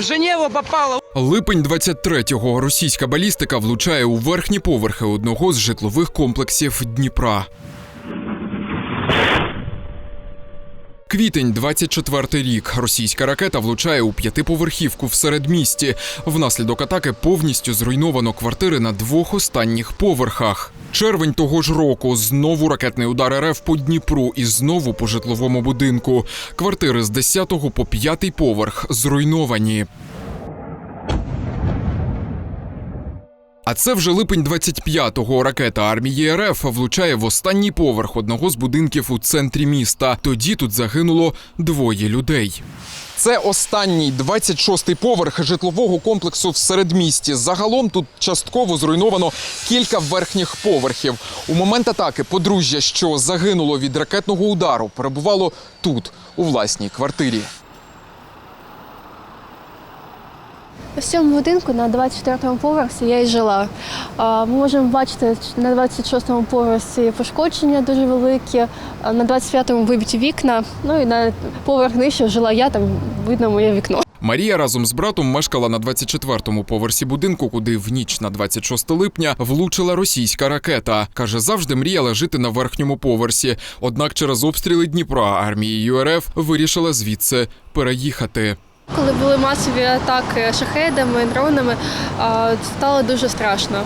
В Женеву попала. Липень 23-го російська балістика влучає у верхні поверхи одного з житлових комплексів Дніпра. Квітень 24 рік. Російська ракета влучає у п'ятиповерхівку в середмісті. Внаслідок атаки повністю зруйновано квартири на двох останніх поверхах. Червень того ж року знову ракетний удар РФ по Дніпру і знову по житловому будинку. Квартири з 10 по 5 поверх зруйновані. А це вже липень 25-го. Ракета армії РФ влучає в останній поверх одного з будинків у центрі міста. Тоді тут загинуло двоє людей. Це останній 26-й поверх житлового комплексу в середмісті. Загалом тут частково зруйновано кілька верхніх поверхів. У момент атаки подружжя, що загинуло від ракетного удару, перебувало тут, у власній квартирі. В цьому будинку на 24-му поверсі я і жила. Ми можемо бачити на 26-му поверсі пошкодження дуже великі, на 25-му вибиті вікна. Ну і на поверх нижче жила я, там видно моє вікно. Марія разом з братом мешкала на 24-му поверсі будинку, куди в ніч на 26 липня влучила російська ракета. Каже, завжди мріяла жити на верхньому поверсі. Однак через обстріли Дніпра армією РФ вирішила звідси переїхати. Коли були масові атаки шахедами, дронами, стало дуже страшно.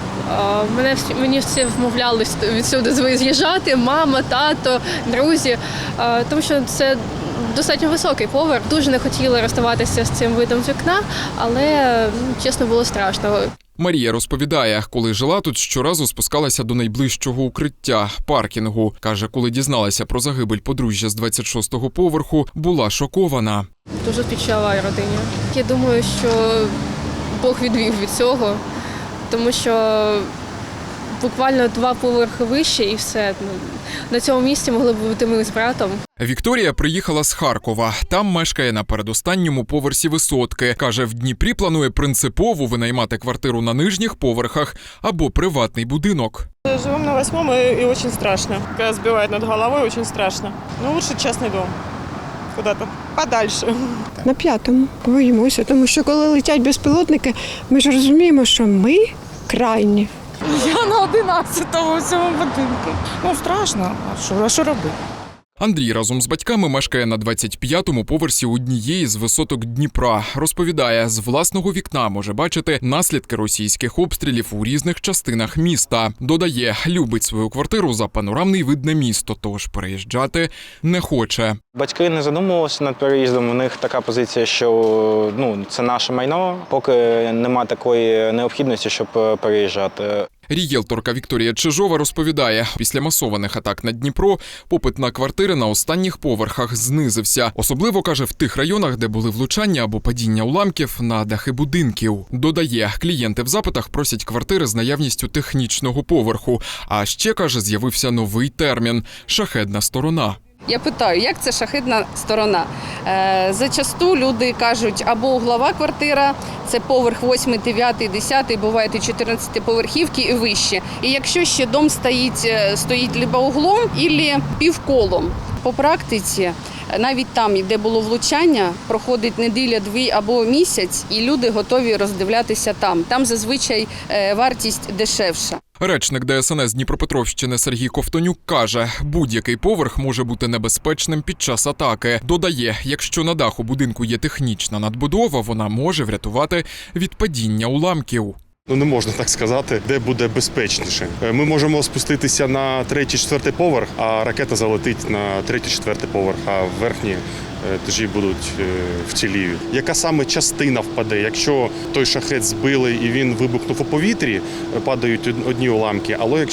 Мене мені всі вмовляли відсюди з'їжджати, мама, тато, друзі, тому що це. Достатньо високий поверх. Дуже не хотіла розставатися з цим видом з вікна, але ну, чесно було страшно. Марія розповідає, коли жила тут, щоразу спускалася до найближчого укриття паркінгу. каже, коли дізналася про загибель подружжя з 26-го поверху, була шокована. Дуже співчуваю родині. Я думаю, що Бог відвів від цього, тому що буквально два поверхи вище і все. Ну, на цьому місці могли б бути ми з братом. Вікторія приїхала з Харкова. Там мешкає на передостанньому поверсі висотки. каже, в Дніпрі планує принципово винаймати квартиру на нижніх поверхах або приватний будинок. Живем на восьмом и, и очень страшно. Когда сбивает над головой, очень страшно. Ну, лучше частный дом. Куда-то подальше. На п'ятому боїмося, тому що коли летять безпілотники, ми ж розуміємо, що ми крайні. Я на 11-му в цьому будинку. Ну страшно, а що, а що робити? Андрій разом з батьками мешкає на 25-му поверсі однієї з висоток Дніпра. Розповідає, з власного вікна може бачити наслідки російських обстрілів у різних частинах міста. Додає, любить свою квартиру за панорамний вид на місто, тож переїжджати не хоче. Батьки не задумувалися над переїздом. У них така позиція, що ну це наше майно, поки нема такої необхідності, щоб е, переїжджати. Рієлторка Вікторія Чижова розповідає, після масованих атак на Дніпро попит на квартири на останніх поверхах знизився. Особливо каже в тих районах, де були влучання або падіння уламків на дахи будинків. Додає, клієнти в запитах просять квартири з наявністю технічного поверху. А ще каже, з'явився новий термін шахедна сторона. Я питаю, як це шахидна сторона? Е, зачасту люди кажуть, або углова квартира, це поверх 8, 9, 10, бувають і 14 поверхівки і вище. І якщо ще дом стоїть, е, стоїть либо углом, або півколом. По практиці, е, навіть там, де було влучання, проходить неділя, дві або місяць, і люди готові роздивлятися там. Там зазвичай вартість дешевша. Речник ДСНС Дніпропетровщини Сергій Ковтонюк каже, будь-який поверх може бути небезпечним під час атаки. Додає, якщо на даху будинку є технічна надбудова, вона може врятувати від падіння уламків. Ну не можна так сказати, де буде безпечніше. Е, Ми можемо спуститися на третій, четвертий поверх, а ракета залетить на третій, четвертий поверх, а верхні е, етажі будуть е, вціліві. Яка саме частина впаде? Якщо той шахет збили і він вибухнув у повітрі, е, падають одні уламки. Але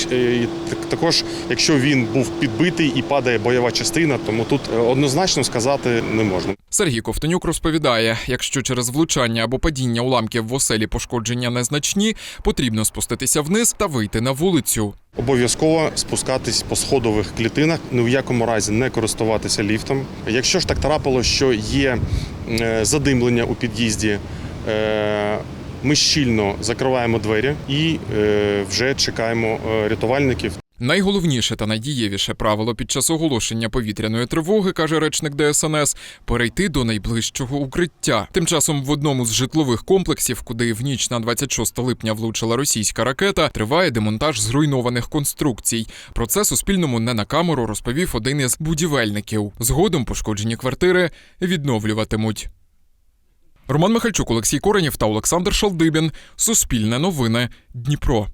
також, якщо він був підбитий і падає бойова частина, тому тут однозначно сказати не можна. Сергій Ковтонюк розповідає, якщо через влучання або падіння уламків в оселі пошкодження незначні, потрібно спуститися вниз та вийти на вулицю. Обов'язково спускатись по сходових клітинах, ні в якому разі не користуватися ліфтом. Якщо ж так трапило, що є е, задимлення у під'їзді, е, ми щільно закриваємо двері і е, вже чекаємо рятувальників. Найголовніше та найдієвіше правило під час оголошення повітряної тривоги, каже речник ДСНС, перейти до найближчого укриття. Тим часом в одному з житлових комплексів, куди в ніч на 26 липня влучила російська ракета, триває демонтаж зруйнованих конструкцій. Про це Суспільному не на камеру розповів один із будівельників. Згодом пошкоджені квартири відновлюватимуть. Роман Михальчук, Олексій Коренєв та Олександр Шалдибін. Суспільне новини. Дніпро.